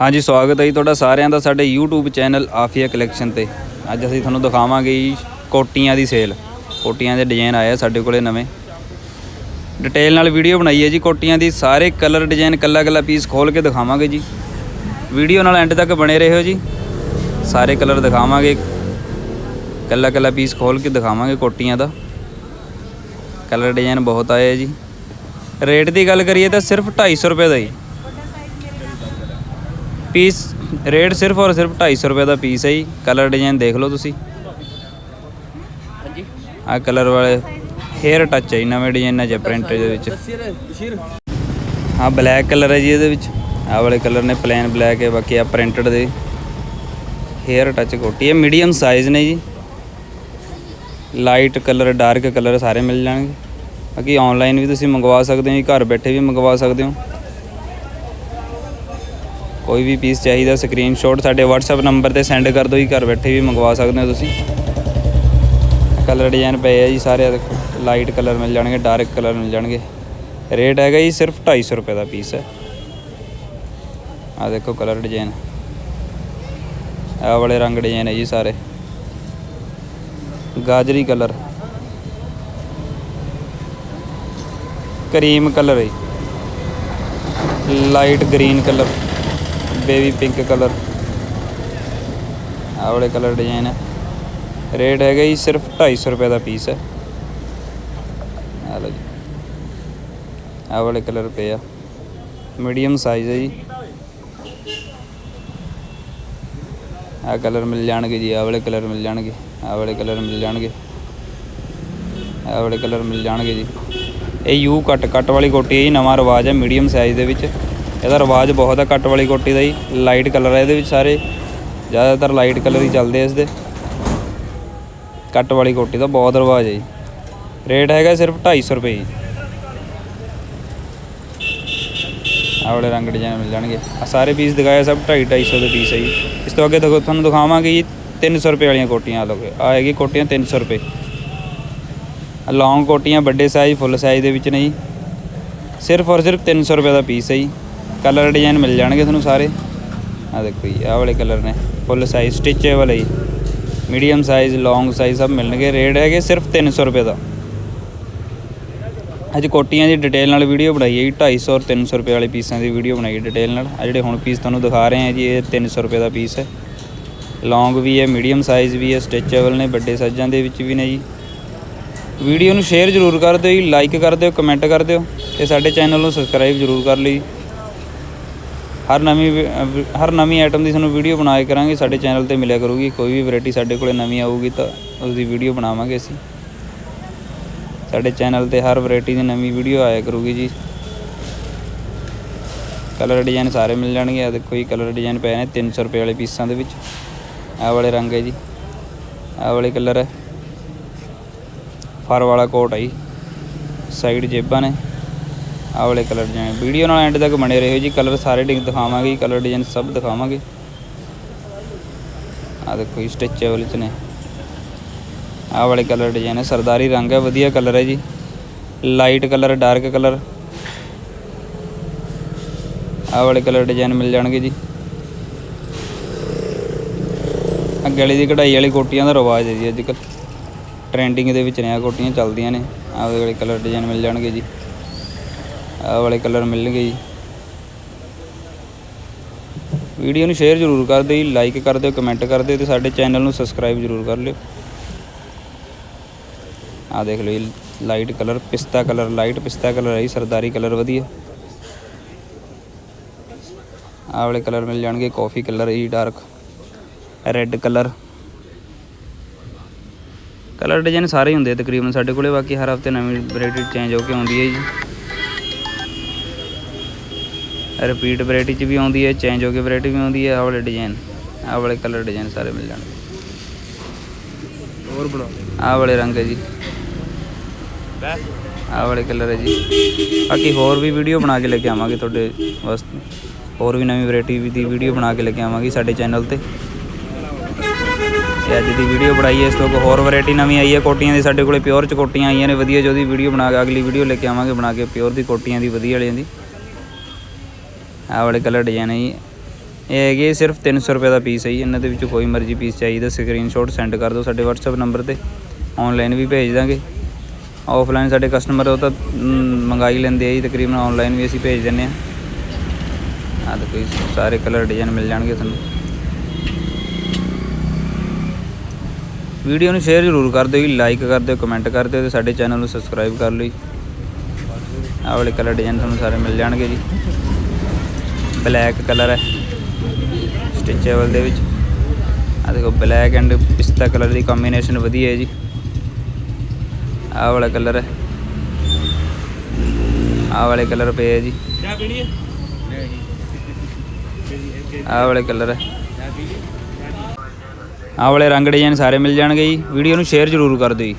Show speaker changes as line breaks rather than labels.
ਹਾਂਜੀ, ਸਵਾਗਤ ਹੈ ਜੀ ਤੁਹਾਡਾ ਸਾਰਿਆਂ ਦਾ ਸਾਡੇ YouTube ਚੈਨਲ ਆਫੀਆ ਕਲੈਕਸ਼ਨ ਤੇ। ਅੱਜ ਅਸੀਂ ਤੁਹਾਨੂੰ ਦਿਖਾਵਾਂਗੇ ਜੀ ਕੋਟੀਆਂ ਦੀ ਸੇਲ। ਕੋਟੀਆਂ ਦੇ ਡਿਜ਼ਾਈਨ ਆਏ ਆ ਸਾਡੇ ਕੋਲੇ ਨਵੇਂ। ਡਿਟੇਲ ਨਾਲ ਵੀਡੀਓ ਬਣਾਈ ਹੈ ਜੀ ਕੋਟੀਆਂ ਦੀ। ਸਾਰੇ ਕਲਰ ਡਿਜ਼ਾਈਨ ਕੱਲਾ ਕੱਲਾ ਪੀਸ ਖੋਲ ਕੇ ਦਿਖਾਵਾਂਗੇ ਜੀ। ਵੀਡੀਓ ਨਾਲ ਐਂਡ ਤੱਕ ਬਣੇ ਰਹੋ ਜੀ। ਸਾਰੇ ਕਲਰ ਦਿਖਾਵਾਂਗੇ। ਕੱਲਾ ਕੱਲਾ ਪੀਸ ਖੋਲ ਕੇ ਦਿਖਾਵਾਂਗੇ ਕੋਟੀਆਂ ਦਾ। ਕਲਰ ਡਿਜ਼ਾਈਨ ਬਹੁਤ ਆਏ ਆ ਜੀ। ਰੇਟ ਦੀ ਗੱਲ ਕਰੀਏ ਤਾਂ ਸਿਰਫ 250 ਰੁਪਏ ਦਾ ਜੀ। ਪੀਸ ਰੇਟ ਸਿਰਫ ਔਰ ਸਿਰਫ 250 ਰੁਪਏ ਦਾ ਪੀਸ ਹੈ ਜੀ। ਕਲਰ ਡਿਜ਼ਾਈਨ ਦੇਖ ਲਓ ਤੁਸੀਂ।
ਹਾਂਜੀ।
ਆ ਕਲਰ ਵਾਲੇ ਹੇਅਰ ਟੱਚ ਹੈ ਨਵੇਂ ਡਿਜ਼ਾਈਨਾਂ ਚ ਪ੍ਰਿੰਟ ਦੇ ਵਿੱਚ। ਆ ਬਲੈਕ ਕਲਰ ਹੈ ਜੀ ਇਹਦੇ ਵਿੱਚ। ਆ ਵਾਲੇ ਕਲਰ ਨੇ ਪਲੇਨ ਬਲੈਕ ਹੈ ਬਾਕੀ ਆ ਪ੍ਰਿੰਟਡ ਦੇ। ਹੇਅਰ ਟੱਚ ਕੋਟੀ ਹੈ ਮੀਡੀਅਮ ਸਾਈਜ਼ ਨੇ ਜੀ। ਲਾਈਟ ਕਲਰ ਡਾਰਕ ਕਲਰ ਸਾਰੇ ਮਿਲ ਜਾਣਗੇ। ਬਾਕੀ ਆਨਲਾਈਨ ਵੀ ਤੁਸੀਂ ਮੰਗਵਾ ਸਕਦੇ ਹੋ ਜੀ ਘਰ ਬੈਠੇ ਵੀ ਮੰਗਵਾ ਸਕਦੇ ਹੋ। ਕੋਈ ਵੀ ਪੀਸ ਚਾਹੀਦਾ ਸਕਰੀਨਸ਼ਾਟ ਸਾਡੇ WhatsApp ਨੰਬਰ ਤੇ ਸੈਂਡ ਕਰ ਦਿਓ ਜੀ, ਘਰ ਬੈਠੇ ਵੀ ਮੰਗਵਾ ਸਕਦੇ ਹੋ ਤੁਸੀਂ। ਕਲਰ ਡਿਜ਼ਾਈਨ ਪਏ ਆ ਜੀ ਸਾਰੇ ਦੇਖੋ ਲਾਈਟ ਕਲਰ ਮਿਲ ਜਾਣਗੇ ਡਾਰਕ ਕਲਰ ਮਿਲ ਜਾਣਗੇ। ਰੇਟ ਹੈਗਾ ਜੀ ਸਿਰਫ 250 ਰੁਪਏ ਦਾ ਪੀਸ ਹੈ। ਆ ਦੇਖੋ ਕਲਰ ਡਿਜ਼ਾਈਨ ਆ ਵਾਲੇ ਰੰਗ ਡਿਜ਼ਾਈਨ ਹੈ ਜੀ ਸਾਰੇ। ਗਾਜਰੀ ਕਲਰ ਕਰੀਮ ਕਲਰ ਹੈ light green colour baby pink colour ਆਹ ਵਾਲੇ ਕਲਰ ਡਿਜ਼ਾਈਨ ਹੈ ਰੇਟ ਹੈਗਾ ਜੀ ਸਿਰਫ 250 ਰੁਪਏ ਦਾ ਪੀਸ ਹੈ ਆ ਲਓ ਜੀ। ਆਹ ਵਾਲੇ ਕਲਰ ਪਏ ਆ। ਮੀਡੀਅਮ ਸਾਈਜ਼ ਹੈ ਜੀ। ਆਹ ਕਲਰ ਮਿਲ ਜਾਣਗੇ ਜੀ, ਆਹ ਵਾਲੇ ਕਲਰ ਮਿਲ ਜਾਣਗੇ, ਆਹ ਵਾਲੇ ਕਲਰ ਮਿਲ ਜਾਣਗੇ। ਆਹ ਵਾਲੇ ਕਲਰ ਮਿਲ ਜਾਣਗੇ ਜੀ। ਇਹ ਯੂ ਕੱਟ ਕੱਟ ਵਾਲੀ ਕੋਟੀ ਹੈ ਜੀ, ਨਵਾਂ ਰਿਵਾਜ ਹੈ ਮੀਡੀਅਮ ਸਾਈਜ਼ ਦੇ ਵਿੱਚ। ਇਹਦਾ ਰਿਵਾਜ ਬਹੁਤ ਹੈ ਕੱਟ ਵਾਲੀ ਕੋਟੀ ਦਾ ਜੀ ਲਾਈਟ ਕਲਰ ਹੈ ਇਹਦੇ ਵਿੱਚ ਸਾਰੇ। ਜ਼ਿਆਦਾਤਰ ਲਾਈਟ ਕਲਰ ਹੀ ਚੱਲਦੇ ਆ ਇਸ ਦੇ ਕੱਟ ਵਾਲੀ ਕੋਟੀ ਦਾ ਬਹੁਤ ਰਿਵਾਜ ਹੈ ਜੀ। ਰੇਟ ਹੈਗਾ ਸਿਰਫ 250 ਰੁਪਏ ਜੀ। ਆਹ ਵਾਲੇ ਰੰਗ ਡਿਜ਼ਾਈਨ ਮਿਲ ਜਾਣਗੇ। ਆ ਸਾਰੇ ਪੀਸ ਦਿਖਾਇਆ ਸਭ 250 250 ਦੇ ਪੀਸ ਹੈ ਜੀ। ਇਸ ਤੋਂ ਅੱਗੇ ਤੁਹਾਨੂੰ ਦਿਖਾਵਾਂਗੇ ਜੀ 300 ਰੁਪਏ ਵਾਲੀਆਂ ਕੋਟੀਆਂ ਆ ਲੋਗੇ ਆ ਹੈਗੀ ਕੋਟੀਆਂ 300 ਰੁਪਏ। ਲੌਂਗ ਕੋਟੀਆਂ, ਵੱਡੇ ਸਾਈਜ਼ ਫੁੱਲ ਸਾਈਜ਼ ਦੇ ਵਿੱਚ ਨੇ ਜੀ। ਸਿਰਫ ਔਰ ਸਿਰਫ 300 ਰੁਪਏ ਦਾ ਪੀਸ ਹੈ ਜੀ। ਕਲਰ ਡਿਜ਼ਾਈਨ ਮਿਲ ਜਾਣਗੇ ਤੁਹਾਨੂੰ ਸਾਰੇ। ਆ ਦੇਖੋ ਜੀ, ਆਹ ਵਾਲੇ ਕਲਰ ਨੇ, ਫੁੱਲ ਸਾਈਜ਼ ਸਟਿਚੇਬਲ ਹੈ ਜੀ। ਮੀਡੀਅਮ ਸਾਈਜ਼ ਲੌਂਗ ਸਾਈਜ਼ ਸਭ ਮਿਲਣਗੇ ਰੇਟ ਹੈਗੇ ਸਿਰਫ 300 ਰੁਪਏ ਦਾ। ਅੱਜ ਕੋਟੀਆਂ ਦੀ ਡਿਟੇਲ ਨਾਲ ਵੀਡੀਓ ਬਣਾਈ ਹੈ ਜੀ 250 ਔਰ 300 ਰੁਪਏ ਵਾਲੇ ਪੀਸਾਂ ਦੀ ਵੀਡੀਓ ਬਣਾਈ ਡਿਟੇਲ ਨਾਲ। ਆ ਜਿਹੜੇ ਹੁਣ ਪੀਸ ਤੁਹਾਨੂੰ ਦਿਖਾ ਰਹੇ ਹਾਂ ਜੀ, ਇਹ 300 ਰੁਪਏ ਦਾ ਪੀਸ ਹੈ। ਲੌਂਗ ਵੀ ਹੈ ਮੀਡੀਅਮ ਸਾਈਜ਼ ਵੀ ਹੈ ਸਟਿਚੇਬਲ ਨੇ, ਵੱਡੇ ਸਾਈਜ਼ਾਂ ਦੇ ਵਿੱਚ ਵੀ ਨੇ ਜੀ। ਵੀਡੀਓ ਨੂੰ ਸ਼ੇਅਰ ਜ਼ਰੂਰ ਕਰ ਦਿਓ ਜੀ ਲਾਈਕ ਕਰ ਦਿਓ ਕਮੈਂਟ ਕਰ ਦਿਓ ਤੇ ਸਾਡੇ ਚੈਨਲ ਨੂੰ ਸਬਸਕ੍ਰਾਈਬ ਜ਼ਰੂਰ ਕਰ ਲਈ ਹਰ ਨਵੀਂ ਹਰ ਨਵੀਂ ਆਈਟਮ ਦੀ ਤੁਹਾਨੂੰ ਵੀਡੀਓ ਬਣਾ ਕੇ ਕਰਾਂਗੇ, ਸਾਡੇ ਚੈਨਲ ਤੇ ਮਿਲਿਆ ਕਰੂਗੀ। ਕੋਈ ਵੀ ਵੈਰਾਈਟੀ ਸਾਡੇ ਕੋਲੇ ਨਵੀਂ ਆਊਗੀ ਤਾਂ ਉਸ ਦੀ ਵੀਡੀਓ ਬਣਾਵਾਂਗੇ ਅਸੀਂ। ਸਾਡੇ ਚੈਨਲ ਤੇ ਹਰ ਵੈਰਾਈਟੀ ਦੀ ਨਵੀਂ ਵੀਡੀਓ ਆਇਆ ਕਰੂਗੀ ਜੀ। ਕਲਰ ਡਿਜ਼ਾਈਨ ਸਾਰੇ ਮਿਲ ਜਾਣਗੇ। ਆ ਦੇਖੋ ਜੀ ਕਲਰ ਡਿਜ਼ਾਈਨ ਪਏ ਨੇ 300 ਰੁਪਏ ਵਾਲੇ ਪੀਸਾਂ ਦੇ ਵਿੱਚ। ਆਹ ਵਾਲੇ ਰੰਗ ਹੈ ਜੀ। ਆਹ ਵਾਲੇ ਕਲਰ ਹੈ। ਫਰ ਵਾਲਾ ਕੋਟ ਹੈ ਜੀ। ਸਾਈਡ ਜੇਬਾਂ ਨੇ। ਆਹ ਵਾਲੇ ਕਲਰ ਡਿਜ਼ਾਈਨ ਵੀਡੀਓ ਨਾਲ ਐਂਡ ਤੱਕ ਬਣੇ ਰਹੋ ਜੀ। ਕਲਰ ਸਾਰੇ ਡਿੰਗ ਦਿਖਾਵਾਂਗੇ ਕਲਰ ਡਿਜ਼ਾਈਨ ਸਭ ਦਿਖਾਵਾਂਗੇ। ਆ ਦੇਖੋ ਜੀ ਸਟਿਚੇਬਲ ਚ ਨੇ। ਆਹ ਵਾਲੇ ਕਲਰ ਡਿਜ਼ਾਈਨ ਹੈ ਸਰਦਾਰੀ ਰੰਗ ਹੈ, ਵਧੀਆ ਕਲਰ ਹੈ ਜੀ। ਲਾਈਟ ਕਲਰ ਡਾਰਕ ਕਲਰ ਆਹ ਵਾਲੇ ਕਲਰ ਡਿਜ਼ਾਈਨ ਮਿਲ ਜਾਣਗੇ ਜੀ। ਆਹ ਗਲੇ ਦੀ ਕਢਾਈ ਵਾਲੀ ਕੋਟੀਆਂ ਦਾ ਰਿਵਾਜ ਹੈ ਜੀ। ਅੱਜ ਕੱਲ੍ਹ ਟ੍ਰੈਂਡਿੰਗ ਦੇ ਵਿੱਚ ਨੇ ਆ ਕੋਟੀਆਂ ਚੱਲਦੀਆਂ ਨੇ। ਆਹ ਵਾਲੇ ਕਲਰ ਡਿਜ਼ਾਈਨ ਮਿਲ ਜਾਣਗੇ ਜੀ। ਆਹ ਵਾਲੇ ਕਲਰ ਮਿਲਣਗੇ ਜੀ। ਵੀਡੀਓ ਨੂੰ ਸ਼ੇਅਰ ਜ਼ਰੂਰ ਕਰ ਦਿਓ ਜੀ ਲਾਈਕ ਕਰ ਦਿਓ ਕਮੈਂਟ ਕਰ ਦਿਓ ਤੇ ਸਾਡੇ ਚੈਨਲ ਨੂੰ ਸਬਸਕ੍ਰਾਈਬ ਜ਼ਰੂਰ ਕਰ ਲਿਓ। ਆਹ ਦੇਖ ਲਓ ਜੀ ਲਾਈਟ ਕਲਰ ਪਿਸਤਾ ਕਲਰ ਲਾਈਟ ਪਿਸਤਾ ਕਲਰ ਹੈ ਜੀ, ਸਰਦਾਰੀ ਕਲਰ ਵਧੀਆ। ਆਹ ਵਾਲੇ ਕਲਰ ਮਿਲ ਜਾਣਗੇ ਕਾਫੀ ਕਲਰ ਹੈ ਜੀ dark red colour colour design ਸਾਰੇ ਹੀ ਹੁੰਦੇ ਆ ਤਕਰੀਬਨ ਸਾਡੇ ਕੋਲੇ, ਬਾਕੀ ਹਰ ਹਫ਼ਤੇ ਨਵੀਂ ਵੈਰਾਈਟੀ ਚੇਂਜ ਹੋ ਕੇ ਆਉਂਦੀ ਹੈ ਜੀ। ਰਿਪੀਟ ਵੈਰਾਈਟੀ ਚ ਵੀ ਆਉਂਦੀ ਹੈ ਚੇਂਜ ਹੋ ਕੇ ਵੈਰਾਈਟੀ ਵੀ ਆਉਂਦੀ ਹੈ ਆਹ ਵਾਲੇ ਡਿਜ਼ਾਈਨ ਆਹ ਵਾਲੇ ਕਲਰ ਡਿਜ਼ਾਈਨ ਸਾਰੇ ਮਿਲ ਜਾਣਗੇ।
ਹੋਰ ਬਣਾ
ਆਹ ਵਾਲੇ ਰੰਗ ਹੈ ਜੀ। ਆਹ ਵਾਲੇ ਕਲਰ ਹੈ ਜੀ। ਬਾਕੀ ਹੋਰ ਵੀ ਵੀਡੀਓ ਬਣਾ ਕੇ ਲੈ ਕੇ ਆਵਾਂਗੇ ਤੁਹਾਡੇ ਵਾਸਤੇ। ਹੋਰ ਵੀ ਨਵੀਂ ਵੈਰਾਈਟੀ ਦੀ ਵੀਡੀਓ ਬਣਾ ਕੇ ਲੈ ਕੇ ਆਵਾਂਗੇ ਸਾਡੇ ਚੈਨਲ ਤੇ। ਤੇ ਅੱਜ ਦੀ ਵੀਡੀਓ ਬਣਾਈ ਹੈ ਇਸ ਤੋਂ ਹੋਰ ਵੈਰਾਈਟੀ ਨਵੀਂ ਆਈ ਹੈ ਕੋਟੀਆਂ ਦੀ ਸਾਡੇ ਕੋਲੇ ਪਿਓਰ ਚ ਕੋਟੀਆਂ ਆਈਆਂ ਨੇ ਵਧੀਆ ਜਿਹੀ ਵੀਡੀਓ ਬਣਾ ਕੇ ਅਗਲੀ ਵੀਡੀਓ ਲੈ ਕੇ ਆਵਾਂਗੇ ਬਣਾ ਕੇ ਪਿਓਰ ਦੀ ਕੋਟੀਆਂ ਦੀ ਵਧੀਆ ਵਾਲਿਆਂ ਦੀ। ਆਹ ਵਾਲੇ ਕਲਰ ਡਿਜ਼ਾਈਨ ਹੈ ਜੀ। ਇਹ ਹੈਗੇ ਸਿਰਫ 300 ਰੁਪਏ ਦਾ ਪੀਸ ਹੈ ਜੀ। ਇਹਨਾਂ ਦੇ ਵਿੱਚੋਂ ਕੋਈ ਮਰਜ਼ੀ ਪੀਸ ਚਾਹੀਦਾ ਸਕਰੀਨਸ਼ਾਟ ਸੈਂਡ ਕਰ ਦਿਓ ਸਾਡੇ WhatsApp ਨੰਬਰ ਤੇ। ਆਨਲਾਈਨ ਵੀ ਭੇਜ ਦਾਂਗੇ। ਆਫਲਾਈਨ ਸਾਡੇ ਕਸਟਮਰ ਉਹ ਤਾਂ ਮ, ਲੈਂਦੇ ਆ ਜੀ। ਤਕਰੀਬਨ ਆਨਲਾਈਨ ਵੀ ਅਸੀਂ ਭੇਜ ਦਿੰਦੇ ਆ। ਆ ਦੇਖੋ ਸਾਰੇ ਕਲਰ ਡਿਜ਼ਾਈਨ ਮਿਲ ਜਾਣਗੇ ਤੁਹਾਨੂੰ। ਵੀਡੀਓ ਨੂੰ ਸ਼ੇਅਰ ਜ਼ਰੂਰ ਕਰ ਦਿਓ ਜੀ। ਲਾਈਕ ਕਰ ਦਿਓ ਕਮੈਂਟ ਕਰ ਦਿਓ ਤੇ ਸਾਡੇ ਚੈਨਲ ਨੂੰ ਸਬਸਕ੍ਰਾਈਬ ਕਰ ਲਓ ਜੀ। ਆਹ ਵਾਲੇ ਕਲਰ ਡਿਜ਼ਾਈਨ ਤੁਹਾਨੂੰ ਸਾਰੇ ਮਿਲ ਜਾਣਗੇ ਜੀ। ਬਲੈਕ ਕਲਰ ਹੈ। ਸਟਿਚੇਬਲ ਦੇ ਵਿੱਚ। ਆ ਦੇਖੋ ਬਲੈਕ ਐਂਡ ਪਿਸਤਾ ਕਲਰ ਦੀ ਕੰਬੀਨੇਸ਼ਨ ਵਧੀਆ ਹੈ ਜੀ। ਆਹ ਵਾਲਾ ਕਲਰ ਹੈ। ਆਹ ਵਾਲੇ ਕਲਰ ਪਏ ਹੈ ਜੀ। ਆਹ ਵਾਲੇ ਕਲਰ ਹੈ। ਆਹ ਵਾਲੇ ਰੰਗ ਡਿਜ਼ਾਈਨ ਸਾਰੇ ਮਿਲ ਜਾਣਗੇ ਜੀ। ਵੀਡੀਓ ਨੂੰ ਸ਼ੇਅਰ ਜ਼ਰੂਰ ਕਰ ਦਿਓ ਜੀ।